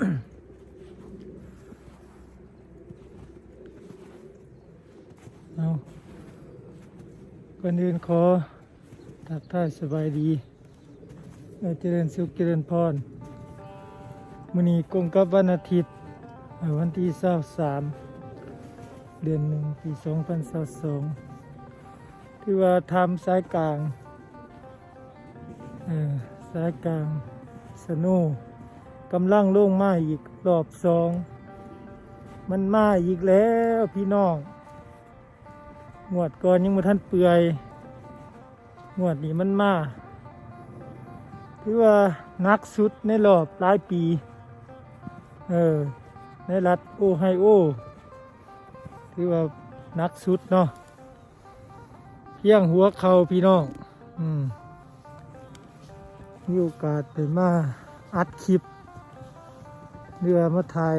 เอาก่อนอื่นขอทักทายสบายดีเอ่อเจริญสุขเจริญพรมื้อนี้กงกับวันอาทิตย์วันที่23เดือนหนึ่งปี2022ที่ว่าทำสายกลางสายกลางสนู กำลังลงมาอีกรอบสอง มันมาอีกแล้วพี่น้องงวดก่อนยังมาท่านเปื่อยงวดนี้มันมาถือว่านักสุดในรอบหลายปี เออ ในรัฐโอไฮโอถือว่านักสุดเนาะเพียงหัวเขาพี่น้อง อืมมีโอกาสไปมาอัดคลิป เรือมาถ่าย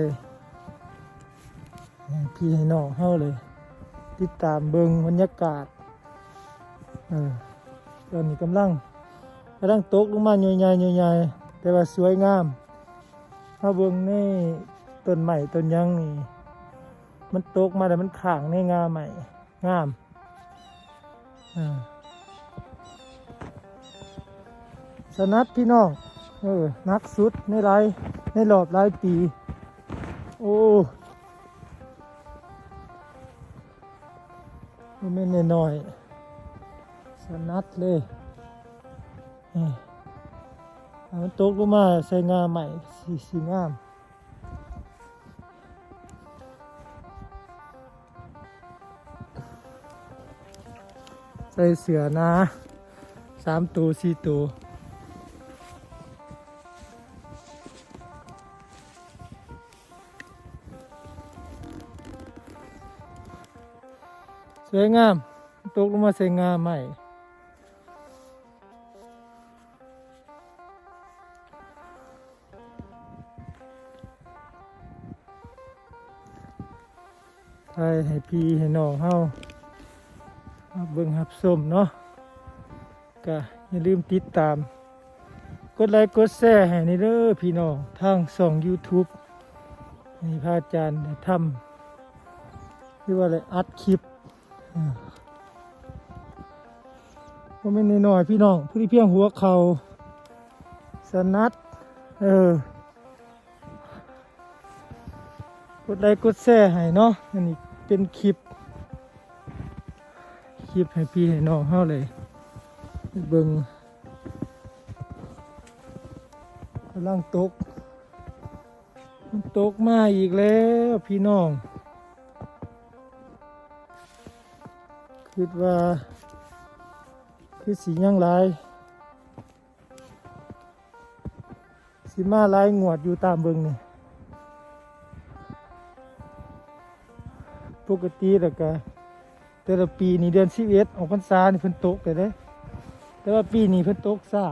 พี่ให้น้องเฮาเลย ติดตามเบิงบรรยากาศเออตอนนี้กำลังกำลังตกลงมาใหญ่ๆใหญ่ๆแต่ว่าสวยงามถ้าเบิงในต้นใหม่ต้นยังนี่มันตกมาแต่มันข่างในงาใหม่งามอ่าสนัดพี่น้องเออนักสุดในหลาย ในรอบหลายปี โอ้บ่แม่นน้อยสนัดเลยอ่ามันตกลงมาใส่งาใหม่สีสีงามใส่เสือนะสามตัวสี่ตัว สวยงาม ตกลงมาใส่งาใหม่ใช่ให้พี่ให้น้องเฮามาเบิ่งหับส้มเนาะก็อย่าลืมติดตาม กดไลค์กดแชร์ให้ในเด้อพี่น้องทางส่อง YouTube นี่พระอาจารย์ทำที่ว่าอะไรอัดคลิป ก็ไม่นน้อยพี่น้องผู้ที่เพียงหัวเขาสนัด เออกดไลค์กดแชร์ให้เนาะอันนี้เป็นคลิป คลิปให้พี่ให้น้องเฮาเลยเบิ่งกำลังตก มันตกมาอีกแล้วพี่น้อง คิดว่าคือสียังหลายสีมาลายงวดอยู่ตามเบิงนี่ปกติแล้วก็แต่ละปีนี่เดือนสิบเอ็ดออกพรรษานี่เพิ่นตกแต่เด้แต่ว่าปีนี้เพิ่นตกซ่า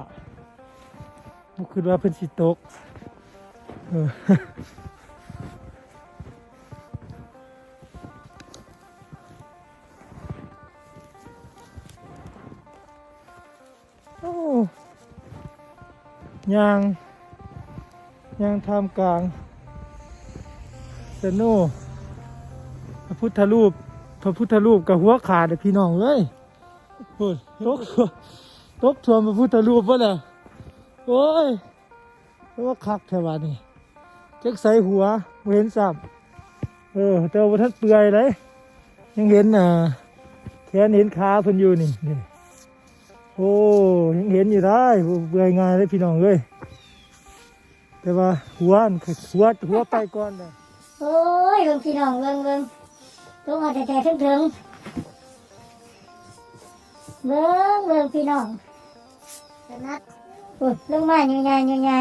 บ่คิดว่าเพิ่นสิตกเออ ยางยางทำกลางสโนพระพุทธรูป พระพุทธรูปกับหัวขาดพี่น้องเอ้ยพูดตกตกถ่วมพระพุทธรูปวะเนี่ยโอ้ยเพราะว่าคักแถวนี้เจ๊กใส่หัวเห็นสับเออแต่ว่าบ่ท่านเปื่อยเลยยังเห็นอ่าแขนเห็นขาเพิ่นอยู่นี่นี่ โอ้ยังเห็นอยู่ได้เบื่อง่ายเลยพี่น้องเลยแต่ว่าหัวอันหัวหัวไปก่อนเลยโอ้ยเบิ่งพี่น้องเบิ่งเบิ่งลงมาแต่แต่ถึงถึงเบิ่งเบิ่งพี่น้องนัดโอ้ยลงมาใหญ่ๆใหญ่